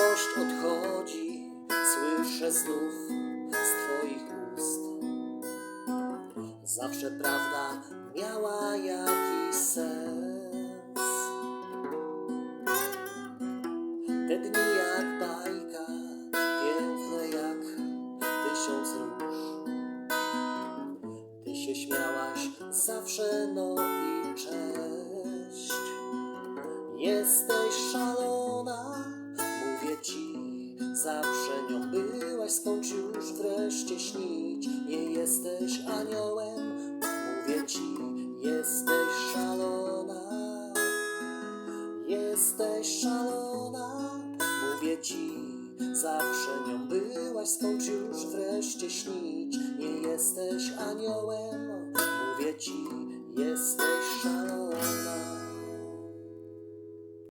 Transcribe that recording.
Miłość odchodzi, słyszę znów z Twoich ust. Zawsze prawda miała jakiś sens. Te dni jak bajka, piękne jak tysiąc róż. Ty się śmiałaś zawsze, no i cześć. Jesteś szalona, nią byłaś, skończ już wreszcie śnić. Nie jesteś aniołem, mówię ci, jesteś szalona. Jesteś szalona, mówię ci, zawsze nią byłaś, skończ już wreszcie śnić. Nie jesteś aniołem, mówię ci, jesteś szalona.